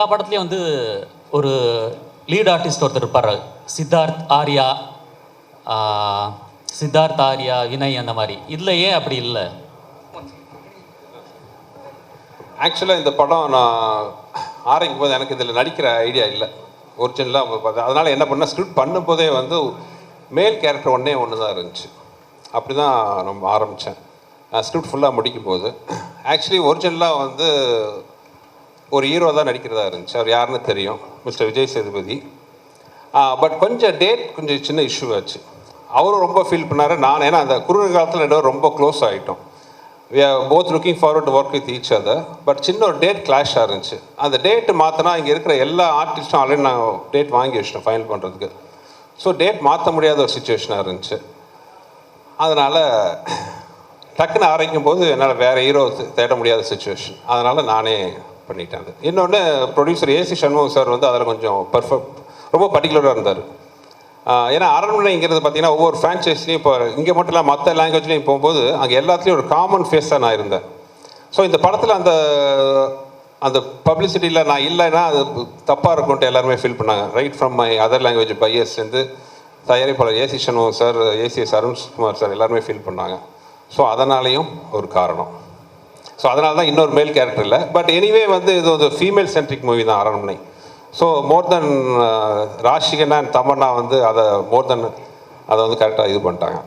எல்லா படத்துலையும் வந்து ஒரு லீட் ஆர்டிஸ்ட் ஒருத்தர் இருப்பார். சித்தார்த் ஆர்யா சித்தார்த் ஆர்யா வினய் அந்த மாதிரி. இதில் ஏன் அப்படி இல்லை? ஆக்சுவலாக இந்த படம் நான் ஆரம்பிக்கும் போது எனக்கு இதில் நடிக்கிற ஐடியா இல்லை. ஒரிஜினலாக பார்த்தேன் அதனால் என்ன பண்ணேன் ஸ்கிரிப்ட் பண்ணும்போதே வந்து மேல் கேரக்டர் ஒன்றே ஒன்று தான் இருந்துச்சு அப்படி தான் நம்ம ஆரம்பித்தேன் ஸ்கிரிப்ட் ஃபுல்லாக முடிக்கும் போது ஆக்சுவலி ஒரிஜினலாக வந்து ஒரு ஹீரோ தான் நடிக்கிறதா இருந்துச்சு. அவர் யாருன்னு தெரியும். மிஸ்டர் விஜய் சேதுபதி. பட் கொஞ்சம் டேட் கொஞ்சம் சின்ன இஷ்யூ ஆச்சு. அவரும் ரொம்ப ஃபீல் பண்ணாரு. நான் ஏன்னா அந்த குறுகிய காலத்தில் ரெண்டு ரொம்ப க்ளோஸ் ஆகிட்டோம் we are both looking forward to work with each other but சின்ன ஒரு டேட் கிளாஷ் இருந்துச்சு. அந்த டேட்டு மாற்றினா இங்கே இருக்கிற எல்லா ஆர்டிஸ்ட்டும் ஆல்ரெடி நான் டேட் வாங்கி வச்சிட்டேன் ஃபைனல் பண்ணுறதுக்கு ஸோ டேட் மாற்ற முடியாத ஒரு சுச்சுவேஷனாக இருந்துச்சு. அதனால் டக்குன்னு ஆரம்பிக்கும் போது என்னால் வேறு ஹீரோ தேட முடியாத சுச்சுவேஷன் அதனால் நானே பண்ணிட்டேன் இன்னொன்று ப்ரொடியூசர் ஏசி சண்முகம் சார் வந்து அதில் கொஞ்சம் பர்ஃபெக்ட் ரொம்ப பர்டிகுலராக இருந்தார். ஏன்னா அரண்மனைங்கிறது பார்த்தீங்கன்னா ஒவ்வொரு ஃப்ரான்ச்சைஸ்லையும் இப்போ இங்கே மட்டும் இல்லை மற்ற லாங்குவேஜ்லையும் போகும்போது அங்கே எல்லாத்துலேயும் ஒரு காமன் ஃபேஸாக நான் இருந்தேன். ஸோ இந்த படத்தில் அந்த அந்த பப்ளிசிட்டியில் நான் இல்லைன்னா அது தப்பாக இருக்கும்ட்டு எல்லாருமே ஃபீல் பண்ணாங்க. Right from my other language பையர்ஸ்லேருந்து தயாரிப்பாளர் A C Shanmugam sir A C S Arunkumar sir எல்லாருமே ஃபீல் பண்ணாங்க. ஸோ அதனாலேயும் ஒரு காரணம். ஸோ அதனால தான் இன்னொரு மேல் கேரக்டர் இல்லை. பட் எனிவே வந்து இது ஒரு ஃபீமேல் சென்ட்ரிக் மூவி தான் Aranmanai. So more then Raashi Khanna and Tamannaah வந்து அதை மோர் தென் அதை வந்து கரெக்டாக இது பண்ணிட்டாங்க.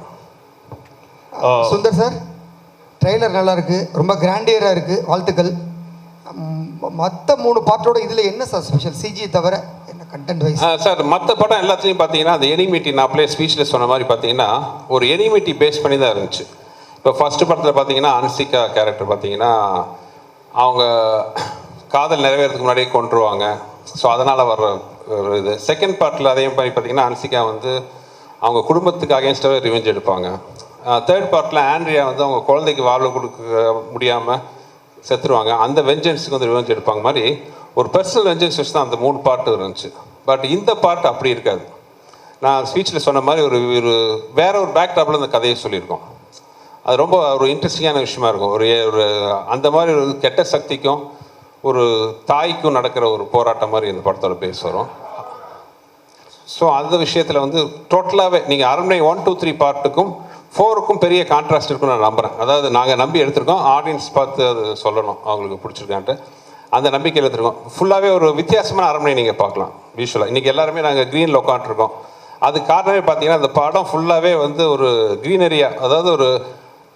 சுந்தர் சார் ட்ரெய்லர் நல்லா இருக்கு. ரொம்ப கிராண்டியராக இருக்கு. வாழ்த்துக்கள். மற்ற மூணு பாட்டோட இதில் என்ன சார் ஸ்பெஷல் சிஜி தவிர என்ன கண்டென்ட் வைஸ் சார் மற்ற படம் எல்லாத்துலேயும் பார்த்தீங்கன்னா அந்த எனிமிட்டி நான் அப்படியே ஸ்பீச்சில் சொன்ன மாதிரி பார்த்தீங்கன்னா ஒரு எனிமிட்டி பேஸ் பண்ணி தான் இருந்துச்சு. இப்போ ஃபஸ்ட்டு படத்தில் பார்த்தீங்கன்னா அன்சிகா கேரக்டர் பார்த்தீங்கன்னா அவங்க காதல் நிறைவேறதுக்கு முன்னாடியே கொண்டுருவாங்க ஸோ அதனால் வர்ற ஒரு இது. செகண்ட் பார்ட்டில் அதே மாதிரி பார்த்தீங்கன்னா அன்சிகா வந்து அவங்க குடும்பத்துக்கு அகேன்ஸ்டாகவே ரிவெஞ்ச் எடுப்பாங்க. தேர்ட் பார்ட்டில் ஆண்ட்ரியா வந்து அவங்க குழந்தைக்கு வாழ்வு கொடுக்க முடியாமல் செத்துருவாங்க. அந்த வெஞ்சன்ஸுக்கு வந்து ரிவெஞ்ச் எடுப்பாங்க. மாதிரி ஒரு பர்சனல் வெஞ்சன்ஸ் வச்சு தான் அந்த மூணு பாட்டு இருந்துச்சு. பட் இந்த பாட்டு அப்படி இருக்காது. நான் ஸ்பீச்சில் சொன்ன மாதிரி ஒரு ஒரு வேற ஒரு பேக்டாப்பில் இந்த கதையை சொல்லியிருக்கோம். அது ரொம்ப ஒரு இன்ட்ரெஸ்டிங்கான விஷயமா இருக்கும். ஒரு ஒரு அந்த மாதிரி ஒரு கெட்ட சக்திக்கும் ஒரு தாய்க்கும் நடக்கிற ஒரு போராட்டம் மாதிரி இந்த படத்தோட பேச வரும். ஸோ அந்த விஷயத்தில் வந்து டோட்டலாகவே நீங்கள் அரண்மனை ஒன் டூ த்ரீ பார்ட்டுக்கும் ஃபோருக்கும் பெரிய கான்ட்ராஸ்ட் இருக்குன்னு நான் நம்புகிறேன் அதாவது நாங்கள் நம்பி எடுத்திருக்கோம் ஆடியன்ஸ் பார்த்து அது சொல்லணும் அவங்களுக்கு பிடிச்சிருக்கான்ட்டு. அந்த நம்பிக்கையில் எடுத்திருக்கோம். ஃபுல்லாகவே ஒரு வித்தியாசமான அரண்மனை நீங்கள் பார்க்கலாம் விஷுவலாக இன்றைக்கி எல்லாருமே நாங்கள் க்ரீனில் உட்காந்துருக்கோம் அது காரணமே பார்த்தீங்கன்னா அந்த படம் ஃபுல்லாகவே வந்து ஒரு க்ரீனரியா அதாவது ஒரு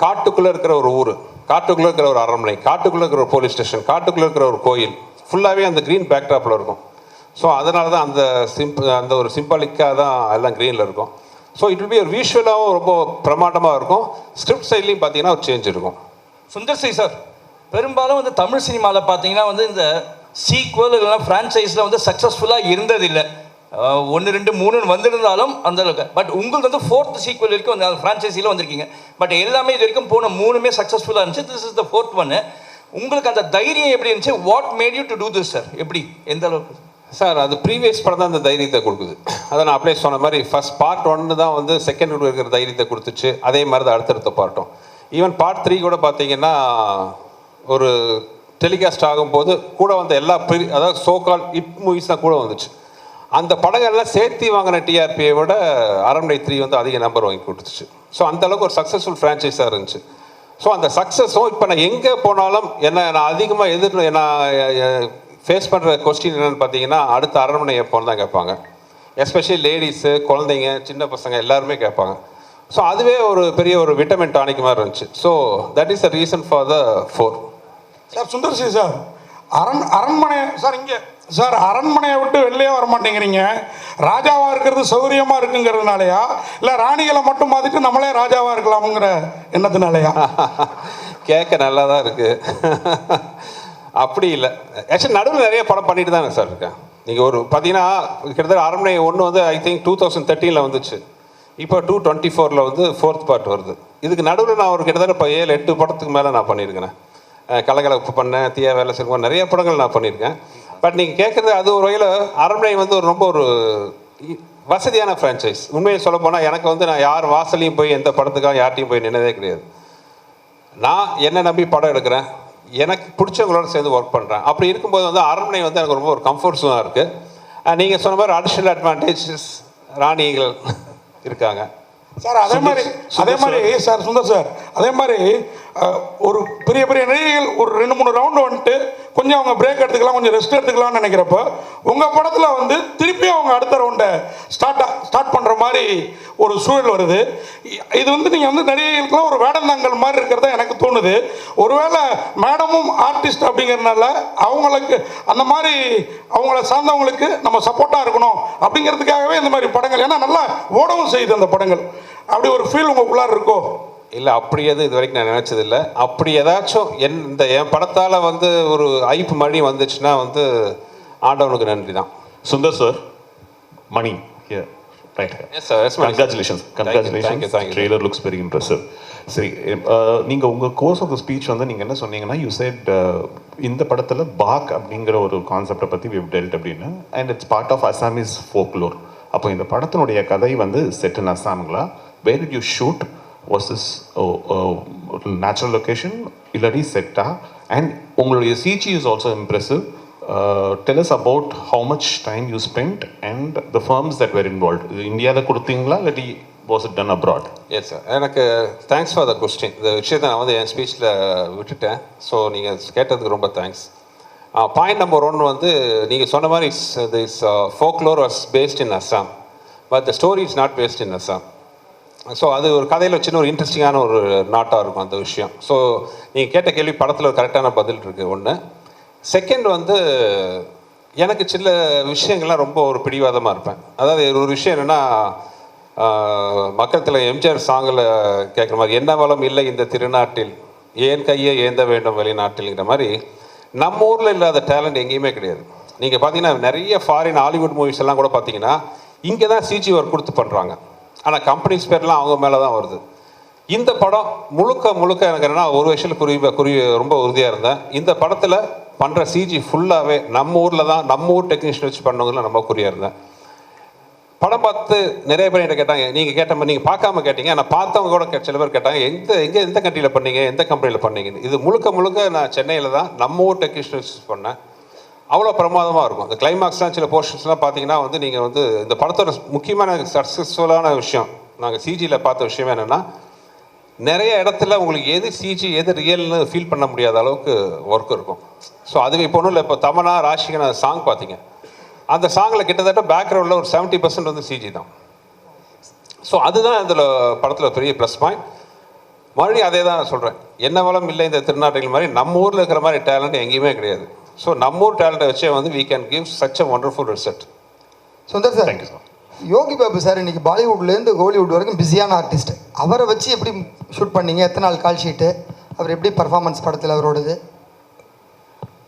காட்டுக்குள்ளே இருக்கிற ஒரு ஊர் காட்டுக்குள்ளே இருக்கிற ஒரு அரண்மனை காட்டுக்குள்ளே இருக்கிற ஒரு போலீஸ் ஸ்டேஷன் காட்டுக்குள்ளே இருக்கிற ஒரு கோயில் ஃபுல்லாகவே அந்த க்ரீன் பேக்ட்ராப்பில் இருக்கும். ஸோ அதனால தான் அந்த சிம்ப் அந்த ஒரு சிம்பாலிக்காக தான் எல்லாம் க்ரீனில் இருக்கும். ஸோ இட் வில் பி ஒரு விஷுவலாகவும் ரொம்ப பிரமாண்டமாக இருக்கும். ஸ்கிரிப்ட் சைட்லேயும் பார்த்தீங்கன்னா ஒரு சேஞ்ச் இருக்கும். சுந்தர் சி சார் பெரும்பாலும் வந்து தமிழ் சினிமாவில் பார்த்தீங்கன்னா வந்து இந்த சீக்வல் இல்லைன்னா ஃப்ரான்ச்சைஸில் வந்து சக்ஸஸ்ஃபுல்லாக இருந்ததில்லை. ஒன்று ரெண்டு மூணுன்னு வந்திருந்தாலும் அந்த அளவுக்கு. பட் உங்களுக்கு வந்து ஃபோர்த் சீக்வல் வரைக்கும் வந்து அந்த ஃப்ரான்ச்சைஸியில் வந்திருக்கீங்க. பட் எல்லாமே இது வரைக்கும் போன மூணுமே சக்ஸஸ்ஃபுல்லாக இருந்துச்சு. திஸ் இஸ் த ஃபோர்த் ஒன்று உங்களுக்கு அந்த தைரியம் எப்படி இருந்துச்சு? What made you to do this sir எப்படி? எந்த அளவுக்கு? சார் அது ப்ரீவியஸ் படம் தான் அந்த தைரியத்தை கொடுக்குது. அதை நான் அப்படியே சொன்ன மாதிரி ஃபர்ஸ்ட் பார்ட் ஒன்று தான் வந்து செகண்ட் இருக்கிற தைரியத்தை கொடுத்துச்சு. அதே மாதிரி தான் அடுத்தடுத்த பார்ட்டும் ஈவன் பார்ட் த்ரீ கூட பார்த்தீங்கன்னா ஒரு டெலிகாஸ்ட் ஆகும்போது கூட வந்த எல்லா ப்ரீ அதாவது சோகால் இட் மூவிஸ் தான் கூட வந்துச்சு. அந்த படங்கள்லாம் சேர்த்து வாங்கின டிஆர்பியை விட அரண்மனை த்ரீ வந்து அதிக நம்பர் வாங்கி கொடுத்துச்சு. ஸோ அந்த அளவுக்கு ஒரு சக்ஸஸ்ஃபுல் ஃப்ரான்ச்சைஸாக இருந்துச்சு. ஸோ அந்த சக்ஸஸும் இப்போ நான் எங்கே போனாலும் என்ன நான் அதிகமாக எதிர் நான் ஃபேஸ் பண்ணுற கொஸ்டின் என்னென்னு பார்த்தீங்கன்னா அடுத்த அரண்மனை எப்போன்னு தான் கேட்பாங்க. எஸ்பெஷலி லேடிஸு குழந்தைங்க சின்ன பசங்க எல்லாருமே கேட்பாங்க. ஸோ அதுவே ஒரு பெரிய ஒரு விட்டமின் டானிக் மாதிரி இருந்துச்சு. So that is the reason for the four sir Sundar C sir. அரண் அரண்மனை சார் இங்கே சார் அரண்மனையை விட்டு வெளிலே வர மாட்டேங்கிறீங்க. ராஜாவாக இருக்கிறது சௌகரியமாக இருக்குங்கிறதுனாலயா? இல்லை ராணிகளை மட்டும் பார்த்துட்டு நம்மளே ராஜாவாக இருக்கலாமுங்கிற எண்ணத்தினாலயா? கேட்க நல்லா தான் இருக்குது அப்படி இல்லை. ஆக்சுவலி நடுவில் நிறைய படம் பண்ணிட்டு தானே சார் இருக்கேன். நீங்கள் ஒரு பார்த்தீங்கன்னா கிட்டத்தட்ட அரண்மனை ஒன்று வந்து ஐ திங்க் டூ தௌசண்ட் தேர்ட்டீனில் வந்துச்சு. இப்போ டூ டுவெண்ட்டி ஃபோரில் வந்து ஃபோர்த் பார்ட் வருது. இதுக்கு நடுவில் நான் ஒரு கிட்டத்தட்ட இப்போ ஏழு எட்டு படத்துக்கு மேலே நான் பண்ணியிருக்கிறேன். கலகலப்பு பண்ணேன் தீயா வேலை செய்வோம் நிறைய படங்கள் நான் பண்ணியிருக்கேன். பட் நீங்கள் கேட்குறது அது ஒரு வகையில் அரண்மனை வந்து ஒரு ரொம்ப ஒரு வசதியான ஃப்ரான்ச்சைஸ் உண்மையை சொல்ல போனால் எனக்கு வந்து நான் யார் வாசலையும் போய் எந்த படத்துக்காக யார்ட்டையும் போய் நின்னதே கிடையாது. நான் என்ன நம்பி படம் எடுக்கிறேன். எனக்கு பிடிச்சவங்களோட சேர்ந்து ஒர்க் பண்ணுறேன் அப்படி இருக்கும்போது வந்து அரண்மனை வந்து எனக்கு ரொம்ப ஒரு கம்ஃபர்ட் ஜோனாக இருக்குது நீங்கள் சொன்ன மாதிரி அடிஷ்னல் அட்வான்டேஜஸ் ராணிகள் இருக்காங்க. சார் அதே மாதிரி அதே மாதிரி சார் சுந்தர் சார் அதே மாதிரி ஒரு பெரிய பெரிய நடிகைகள் ஒரு ரெண்டு மூணு ரவுண்டு வந்துட்டு கொஞ்சம் அவங்க பிரேக் எடுத்துக்கலாம் கொஞ்சம் ரெஸ்ட் எடுத்துக்கலாம்னு நினைக்கிறப்ப உங்கள் படத்தில் வந்து திருப்பி அவங்க அடுத்த ரவுண்டை ஸ்டார்ட் ஸ்டார்ட் பண்ணுற மாதிரி ஒரு சூழல் வருது. இது வந்து நீங்கள் வந்து நடிகைகளுக்குலாம் ஒரு வேடந்தாங்கல் மாதிரி இருக்கிறதா எனக்கு தோணுது. ஒருவேளை மேடமும் ஆர்டிஸ்ட் அப்படிங்கிறதுனால அவங்களுக்கு அந்த மாதிரி அவங்கள சார்ந்தவங்களுக்கு நம்ம சப்போர்ட்டாக இருக்கணும் அப்படிங்கிறதுக்காகவே இந்த மாதிரி படங்கள் ஏன்னா நல்லா ஓடவும் செய்யுது அந்த படங்கள். அப்படி ஒரு ஃபீல் உங்களுக்குள்ளார இருக்கோ? இல்லை அப்படி எதுவும் இது வரைக்கும் நான் நினச்சதில்லை. அப்படி ஏதாச்சும் என் இந்த என் படத்தால் வந்து ஒரு ஐப்பு மணி வந்துச்சுன்னா வந்து ஆண்டவனுக்கு நன்றி தான். Sundar sir Mani thank you, thank you. trailer looks very impressive. சரி அஹ், நீங்க உங்க கோர்ஸ் ஆஃப் த ஸ்பீச் வந்து நீங்க என்ன சொன்னீங்கன்னா யூ செட் இந்த படத்துல பாக் அப்படிங்கிற ஒரு கான்செப்டை பத்தி we've dealt அப்படின்னு and it's part of Assamese folklore அப்போ இந்த படத்தினுடைய கதை வந்து set in அசாம்களா where you shoot versus is natural location இல்லாட்டி செட்டா அண்ட் உங்களுடைய CG is also impressive tell us about how much time you spend and the firms that were involve இது இந்தியாவில் கொடுத்தீங்களா இல்லாட்டி was it done abroad yes sir எனக்கு thanks for the question இந்த விஷயத்தை நான் வந்து என் ஸ்பீச்சில் விட்டுட்டேன். ஸோ நீங்கள் கேட்டதுக்கு ரொம்ப தேங்க்ஸ் பாயிண்ட் நம்பர் ஒன் வந்து நீங்கள் சொன்ன மாதிரி it's this folklore was based in Assam but the story is not based in Assam so அது ஒரு கதையில் சின்ன ஒரு இன்ட்ரெஸ்டிங்கான ஒரு நாட்டாக இருக்கும் அந்த விஷயம். ஸோ நீங்கள் கேட்ட கேள்வி படத்தில் ஒரு கரெக்டான பதில் இருக்குது ஒன்று செகண்ட் வந்து எனக்கு சில விஷயங்கள்லாம் ரொம்ப ஒரு பிடிவாதமாக இருப்பேன். அதாவது ஒரு விஷயம் என்னென்னா மக்கத்தில் எம்ஜிஆர் சாங்கில் கேட்குற மாதிரி என்ன வளம் இல்லை இந்த திருநாட்டில்? ஏன் கையை ஏந்த வேண்டும் வெளிநாட்டில்ங்கிற மாதிரி? நம்ம ஊரில் இல்லாத டேலண்ட் எங்கேயுமே கிடையாது. நீங்கள் பார்த்தீங்கன்னா நிறைய ஃபாரின் ஹாலிவுட் மூவிஸ் எல்லாம் கூட பார்த்தீங்கன்னா இங்கே தான் சிஜி ஒர்க் கொடுத்து பண்ணுறாங்க ஆனால் கம்பெனிஸ் பேர்லாம் அவங்க மேலே தான் வருது. இந்த படம் முழுக்க முழுக்க எனக்கு என்னன்னா ஒரு விஷயத்தில் குறி குறி ரொம்ப உறுதியாக இருந்தேன். இந்த படத்தில் பண்ணுற சிஜி ஃபுல்லாகவே நம்ம ஊரில் தான் நம்ம ஊர் டெக்னீஷியன் வச்சு பண்ணவங்கள நம்ம குறியாக இருந்தேன். படம் பார்த்து நிறைய பேர் என்கிட்ட கேட்டாங்க நீங்கள் கேட்ட மாதிரி நீங்கள் பார்க்காம கேட்டீங்க. ஆனால் பார்த்தவங்க கூட கே- சில பேர் கேட்டாங்க எந்த எங்கே எந்த கண்ட்ரியில் பண்ணீங்க? எந்த கம்பெனியில் பண்ணீங்கன்னு? இது முழுக்க முழுக்க நான் சென்னையில் தான் நம்ம ஊர் டெக்னீஷியன் வச்சு பண்ணேன். அவ்வளோ பிரமாதமாக இருக்கும். இந்த கிளைமாக்ஸ்லாம் சில போர்ஷன்ஸ்லாம் பார்த்தீங்கன்னா வந்து நீங்கள் வந்து இந்த படத்தோட முக்கியமான சக்ஸஸ்ஃபுல்லான விஷயம் நாங்கள் சிஜியில் பார்த்த விஷயம் என்னென்னா நிறைய இடத்துல உங்களுக்கு எது சிஜி எது ரியல்னு ஃபீல் பண்ண முடியாத அளவுக்கு ஒர்க் இருக்கும். ஸோ அது இப்போ ஒன்றும் இல்லை. இப்போ தமனா ராஷிகன சாங் பார்த்தீங்க. அந்த சாங்கில் கிட்டத்தட்ட பேக்ரவுண்டில் ஒரு செவன்ட்டி பர்சன்ட் வந்து சிஜி தான். ஸோ அதுதான் இதில் படத்தில் பெரிய ப்ளஸ் பாயிண்ட் மறுபடியும் அதே தான் நான் சொல்கிறேன் என்ன வளம் இல்லை இந்த திருநாட்டைகள் மாதிரி நம்ம ஊரில் இருக்கிற மாதிரி டேலண்ட் எங்கேயுமே கிடையாது. ஸோ நம்ம ஊர் டேலண்ட்டை வச்சே வந்து we can give such a wonderful result Sundar sir you, sir. Yogi Babu sir இன்னைக்கு பாலிவுட்லேருந்து ஹாலிவுட் வரைக்கும் பிஸியான ஆர்டிஸ்ட் அவரை வச்சு எப்படி ஷூட் பண்ணீங்க? எத்தனை நாள் கால் ஷீட்டு அவர் எப்படி பர்ஃபார்மன்ஸ் படத்தில் அவரோடது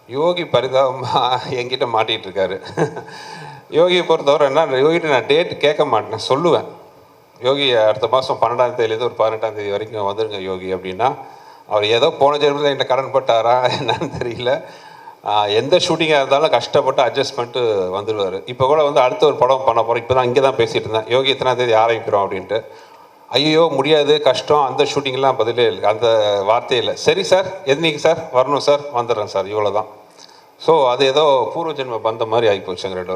யோகி பரிதாபமாக என்கிட்ட மாட்டிகிட்டு இருக்காரு. யோகியை பொறுத்தவரை என்ன யோகிட்ட நான் டேட் கேட்க மாட்டேன் சொல்லுவேன். யோகி அடுத்த மாதம் பன்னெண்டாம் தேதியிலேருந்து ஒரு பதினெட்டாம் தேதி வரைக்கும் வந்துருங்க யோகி அப்படின்னா. அவர் ஏதோ போன ஜென்மத்தில் என்கிட்ட கடன் பட்டாரா என்னன்னு தெரியல. எந்த ஷூட்டிங்காக இருந்தாலும் கஷ்டப்பட்டு அட்ஜஸ்ட் பண்ணிட்டு வந்துடுவார் இப்போ கூட வந்து அடுத்த ஒரு படம் பண்ண போகிறோம் இப்போ தான் இங்கே தான் பேசிகிட்டு இருந்தேன். யோகி எத்தனாம் தேதி ஆரம்பிக்கிறோம் அப்படின்ட்டு. ஐயோ முடியாது கஷ்டம். அந்த ஷூட்டிங்லாம் பதிலே இல்லை. அந்த வார்த்தையே இல்லை. சரி சார் எதுனிக்கு சார் வரணும் சார் வந்துடுறேன் சார் இவ்வளோ தான் ஸோ அது ஏதோ பூர்வ ஜென்ம பந்த மாதிரி ஆகி போச்சு எங்கள் ரெண்டு